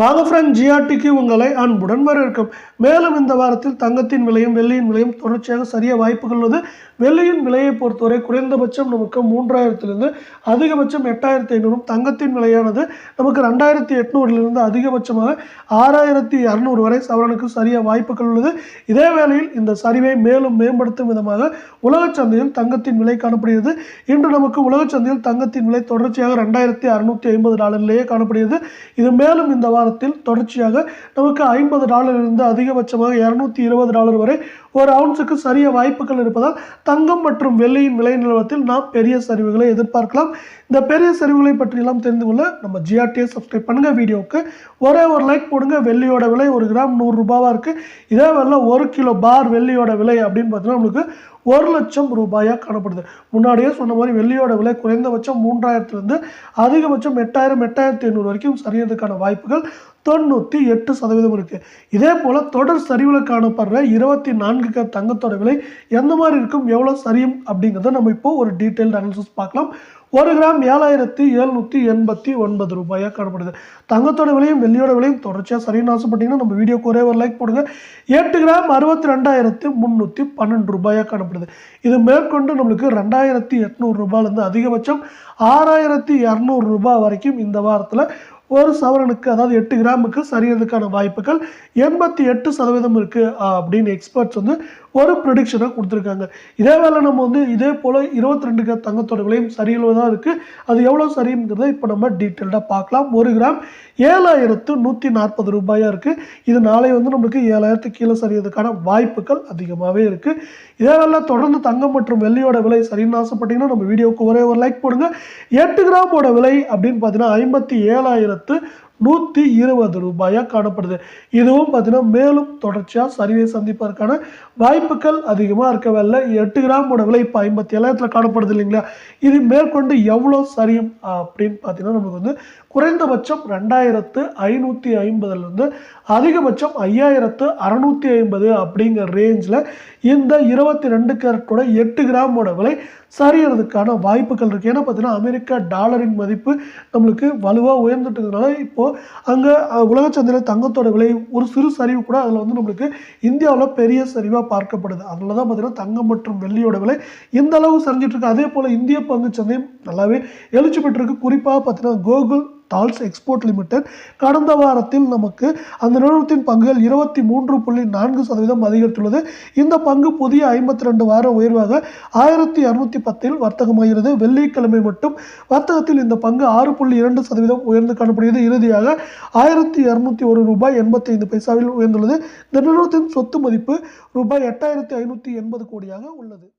வாங்க ஃப்ரெண்ட் ஜிஆர்டிக்கு உங்களை அன்புடன் வரவேற்கும். மேலும் இந்த வாரத்தில் தங்கத்தின் விலையும் வெள்ளியின் விலையும் தொடர்ச்சியாக சரிய வாய்ப்புகள் உள்ளது. வெள்ளியின் விலையை பொறுத்தவரை குறைந்தபட்சம் நமக்கு மூன்றாயிரத்திலிருந்து அதிகபட்சம் எட்டாயிரத்தி ஐநூறும் தங்கத்தின் விலையானது நமக்கு ரெண்டாயிரத்தி எட்நூறிலிருந்து அதிகபட்சமாக ஆறாயிரத்தி இரநூறு வரை சவரனுக்கு சரிய வாய்ப்புகள் உள்ளது. இதே வேளையில் இந்த சரிவை மேலும் மேம்படுத்தும் விதமாக உலகச் சந்தையில் தங்கத்தின் விலை காணப்படுகிறது. இன்று நமக்கு உலகச் சந்தையில் தங்கத்தின் விலை தொடர்ச்சியாக ரெண்டாயிரத்தி அறுநூற்றி ஐம்பது டாலர்லேயே காணப்படுகிறது. இது மேலும் இந்த வாரம் வாரத்தில் தொடர்ச்சியாக நமக்கு ஐம்பது டாலரிலிருந்து அதிகபட்சமாக இரநூத்தி இருபது டாலர் வரை ஒரு அவுன்ஸுக்கு சரிய வாய்ப்புகள் இருப்பதால் தங்கம் மற்றும் வெள்ளியின் விலை நிலவரத்தில் நாம் பெரிய சரிவுகளை எதிர்பார்க்கலாம். இந்த பெரிய சரிவுகளை பற்றியெல்லாம் தெரிந்து கொள்ள நம்ம ஜிஆர்டியை சப்ஸ்கிரைப் பண்ணுங்க. வீடியோவுக்கு ஒரே ஒரு லைக் போடுங்க. வெள்ளியோட விலை ஒரு கிராம் நூறு ரூபாவா இருக்கு. இதே வேலை ஒரு கிலோ பார் வெள்ளியோட விலை அப்படின்னு பார்த்தீங்கன்னா நம்மளுக்கு ஒரு லட்சம் ரூபாயாக காணப்படுது. முன்னாடியே சொன்ன மாதிரி வெள்ளியோட விலை குறைந்தபட்சம் மூன்றாயிரத்துலேருந்து அதிகபட்சம் எட்டாயிரம் எட்டாயிரத்தி ஐநூறு வரைக்கும் சரியறதுக்கான வாய்ப்புகள் தொண்ணூற்றி எட்டு சதவீதம் இருக்குது இதே போல் தொடர் சரிவில் காணப்படுற இருபத்தி நான்கு க தங்கத்தோட விலை எந்த மாதிரி இருக்கும் எவ்வளோ சரியும் அப்படிங்கிறத நம்ம இப்போ ஒரு டீட்டெயில்டு அனாலிசிஸ் பார்க்கலாம். ஒரு கிராம் ஏழாயிரத்தி எழுநூற்றி எண்பத்தி ஒன்பது ரூபாயாக காணப்படுது. தங்கத்தோட விலையும் வெள்ளியோட விலையும் தொடர்ச்சியாக சரின்னு ஆசைப்பட்டீங்கன்னா நம்ம வீடியோக்கு ஒரே ஒரு லைக் போடுங்க. எட்டு கிராம் அறுபத்தி ரெண்டாயிரத்து முந்நூற்றி பன்னெண்டு ரூபாயாக காணப்படுது. இது மேற்கொண்டு நம்மளுக்கு ரெண்டாயிரத்தி எட்நூறு ரூபாயிலேருந்து அதிகபட்சம் ஆறாயிரத்தி இரநூறு ரூபாய் வரைக்கும் இந்த வாரத்தில் ஒரு சவரனுக்கு அதாவது எட்டு கிராமுக்கு சரியறதுக்கான வாய்ப்புகள் எண்பத்தி எட்டு சதவீதம் இருக்குது அப்படின்னு எக்ஸ்பர்ட்ஸ் வந்து ஒரு ப்ரொடிக்ஷனை கொடுத்துருக்காங்க. இதே வேளை நம்ம வந்து இதே போல் இருபத்தி ரெண்டு கிராம் தங்கத்தோட விலையும் சரியில்லதான் இருக்குது அது எவ்வளோ சரிங்கிறத இப்போ நம்ம டீட்டெயில்டாக பார்க்கலாம். ஒரு கிராம் ஏழாயிரத்து நூற்றி நாற்பது ரூபாயாக இருக்குது இது நாளை வந்து நம்மளுக்கு ஏழாயிரத்து கீழே சரியறதுக்கான வாய்ப்புகள் அதிகமாகவே இருக்குது இதே வேளை தொடர்ந்து தங்கம் மற்றும் வெள்ளியோட விலை சரின்னு ஆசைப்பட்டீங்கன்னா நம்ம வீடியோவுக்கு ஒரே ஒரு லைக் போடுங்க. எட்டு கிராமோட விலை அப்படின்னு பார்த்தீங்கன்னா ஐம்பத்தி ஏழாயிரம் ஏழாயிரத்து நூற்றி இருபது ரூபாயாக காணப்படுது. இதுவும் பார்த்தீங்கன்னா மேலும் தொடர்ச்சியாக சரிவை சந்திப்பதற்கான வாய்ப்புகள் அதிகமாக இருக்கவில்லை எட்டு கிராமோட விலை இப்போ ஐம்பத்தி ஏழாயிரத்தில் காணப்படுது இல்லைங்களா? இது மேற்கொண்டு எவ்வளோ சரியும்? அப்படின்னு பார்த்தீங்கன்னா நமக்கு வந்து குறைந்தபட்சம் ரெண்டாயிரத்து ஐநூற்றி ஐம்பதுலேருந்து அதிகபட்சம் ஐயாயிரத்து அறநூற்றி ஐம்பது அப்படிங்கிற ரேஞ்சில் இந்த இருபத்தி ரெண்டு கேரட்டோட எட்டு கிராமோட விலை சரியறதுக்கான வாய்ப்புகள் இருக்குது ஏன்னா பார்த்தீங்கன்னா அமெரிக்கா டாலரின் மதிப்பு நம்மளுக்கு வலுவாக உயர்ந்துட்டதுனால இப்போது அங்கே உலக சந்தையில் தங்கத்தோட விலை ஒரு சிறு சரிவு கூட அதில் வந்து நம்மளுக்கு இந்தியாவில் பெரிய சரிவாக பார்க்கப்படுது. அதில் தான் பார்த்திங்கன்னா தங்கம் மற்றும் வெள்ளியோட விலை இந்த அளவு சரிஞ்சிட்ருக்கு அதே போல் இந்திய பங்கு சந்தையும் நல்லாவே எழுச்சி பெற்றிருக்கு. குறிப்பாக பார்த்தீங்கன்னா கோகுல் டால்ஸ் எக்ஸ்போர்ட் லிமிடெட் கடந்த வாரத்தில் நமக்கு அந்த நிறுவனத்தின் பங்குகள் இருபத்தி மூன்று புள்ளி நான்கு சதவீதம் அதிகரித்துள்ளது. இந்த பங்கு புதிய ஐம்பத்தி ரெண்டு வார உயர்வாக ஆயிரத்தி இரநூத்தி பத்தில் வர்த்தகமாகிறது. வெள்ளிக்கிழமை மட்டும் வர்த்தகத்தில் இந்த பங்கு ஆறு புள்ளி இரண்டு சதவீதம் உயர்ந்து காணப்படுகிறது. இறுதியாக ஆயிரத்தி இரநூத்தி ஒரு ரூபாய் எண்பத்தி ஐந்து பைசாவில் உயர்ந்துள்ளது. இந்த நிறுவனத்தின் சொத்து மதிப்பு ரூபாய் எட்டாயிரத்தி ஐநூற்றி எண்பது கோடியாக உள்ளது.